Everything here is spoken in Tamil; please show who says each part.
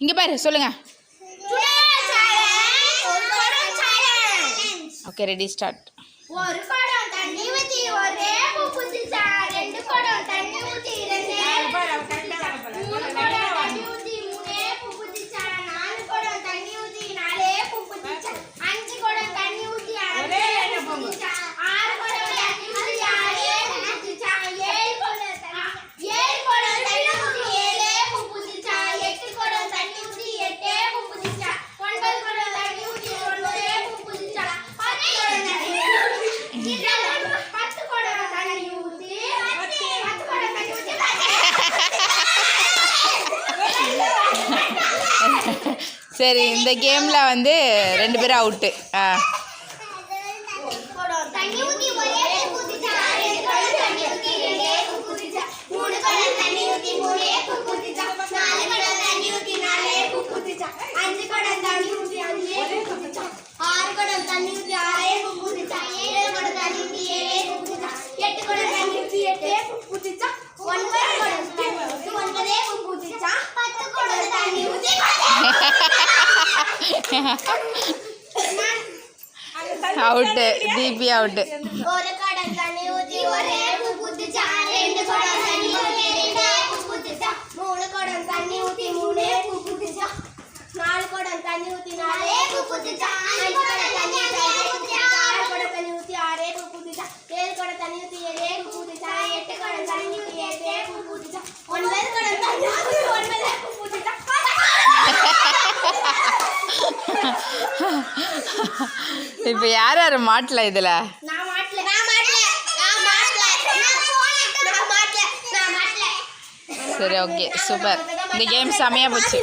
Speaker 1: இங்க பாரு சொல்லுங்க. ஓகே ரெடி ஸ்டார்ட் சரி இந்த கேமில் வந்து ரெண்டு பேரும் அவுட்டு ஆ.
Speaker 2: ஒன்பது అవుట్ దీపి అవుట్ నాలుగు కూడా తన్ని ఊతి నాలుగు పుట్టించా
Speaker 1: இப்போ யார் யார் மாட்டல இதில்? சரி ஓகே சூப்பர். இந்த கேம் செமையாக போச்சு.